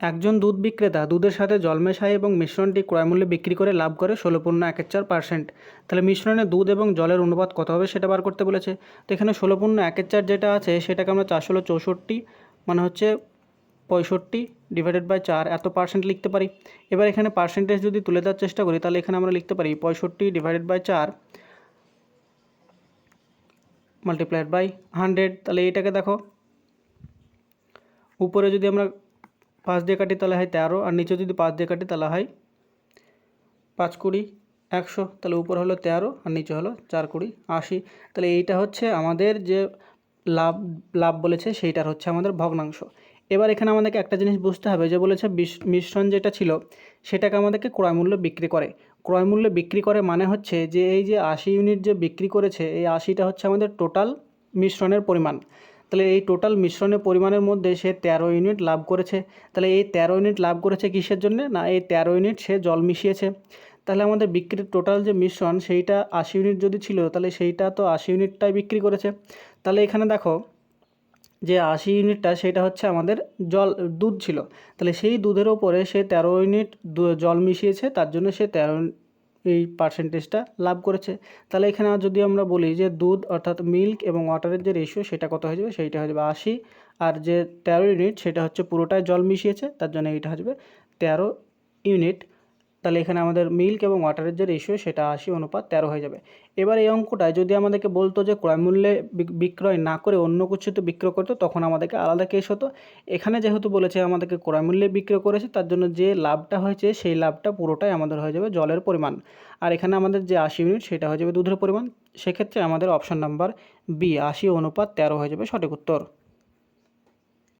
একজন দুধ বিক্রেতা দুধের সাথে জল মেশায় এবং মিশ্রণটি ক্রয়মূল্যে বিক্রি করে লাভ করে ষোলো পূর্ণ এক চার পার্সেন্ট। তাহলে মিশ্রণে দুধ এবং জলের অনুপাত কত হবে সেটা বার করতে বলেছে। তো এখানে ষোলো পূর্ণ একের চার যেটা আছে সেটাকে আমরা চার ষোলো চৌষট্টি মানে হচ্ছে পঁয়ষট্টি ডিভাইডেড বাই চার, এত পার্সেন্ট লিখতে পারি। এবার এখানে পার্সেন্টেজ যদি তুলে দেওয়ার চেষ্টা করি, তাহলে এখানে আমরা লিখতে পারি পঁয়ষট্টি ডিভাইডেড বাই চার মাল্টিপ্লাইড বাই হান্ড্রেড তাহলে এইটাকে দেখো, উপরে যদি আমরা পাঁচ দিয়ে কাটি তাহলে হয় তেরো, আর নিচে যদি পাঁচ দিয়ে কাটি তাহলে হয় পাঁচ কুড়ি, একশো, তাহলে উপর হলো তেরো, আর নিচে হলো চার কুড়ি, আশি। তাহলে এইটা হচ্ছে আমাদের যে লাভ লাভ বলেছে সেইটার হচ্ছে আমাদের ভগ্নাংশ। এবার এখানে আমাদেরকে একটা জিনিস বুঝতে হবে যে বলেছে মিশ্রণ যেটা ছিল, সেটাকে আমাদেরকে ক্রয়মূল্য বিক্রি করে। ক্রয়মূল্যে বিক্রি করে মানে হচ্ছে যে এই যে আশি ইউনিট যে বিক্রি করেছে, এই আশিটা হচ্ছে আমাদের টোটাল মিশ্রণের পরিমাণ। তাহলে এই টোটাল মিশ্রণের পরিমাণের মধ্যে সে তেরো ইউনিট লাভ করেছে। তাহলে এই তেরো ইউনিট লাভ করেছে কিসের জন্য? না, এই তেরো ইউনিট সে জল মিশিয়েছে। তাহলে আমাদের বিক্রির টোটাল যে মিশ্রণ, সেইটা আশি ইউনিট যদি ছিল, তাহলে সেইটা তো আশি ইউনিটটাই বিক্রি করেছে। তাহলে এখানে দেখো যে আশি ইউনিটটা সেটা হচ্ছে আমাদের জল, দুধ ছিল। তাহলে সেই দুধের ওপরে সে তেরো ইউনিট জল মিশিয়েছে, তার জন্য সে তেরো এই পার্সেন্টেজটা লাভ করেছে। তাহলে এখানে যদি আমরা বলি যে দুধ অর্থাৎ মিল্ক এবং ওয়াটারের যে রেশিও সেটা কত হয়ে যাবে? সেইটা হয়ে যাবে আশি। আর যে তেরো ইউনিট সেটা হচ্ছে পুরোটাই জল মিশিয়েছে, তার জন্য এইটা হয়ে যাবে তেরো ইউনিট তাহলে এখানে আমাদের মিল্ক এবং ওয়াটারের যে রেশিও সেটা আশি অনুপাত তেরো হয়ে যাবে। এবার এই অঙ্কটায় যদি আমাদেরকে বলতো যে ক্রয়মূল্যে বিক- বিক্রয় না করে অন্য কিছুতে বিক্রয় করতো, তখন আমাদেরকে আলাদা কেস হতো। এখানে যেহেতু বলেছে আমাদেরকে ক্রয়মূল্যে বিক্রয় করেছে, তার জন্য যে লাভটা হয়েছে, সেই লাভটা পুরোটাই আমাদের হয়ে যাবে জলের পরিমাণ। আর এখানে আমাদের যে আশি ইউনিট সেটা হয়ে যাবে দুধের পরিমাণ। সেক্ষেত্রে আমাদের অপশন নাম্বার বি আশি অনুপাত তেরো হয়ে যাবে সঠিক উত্তর।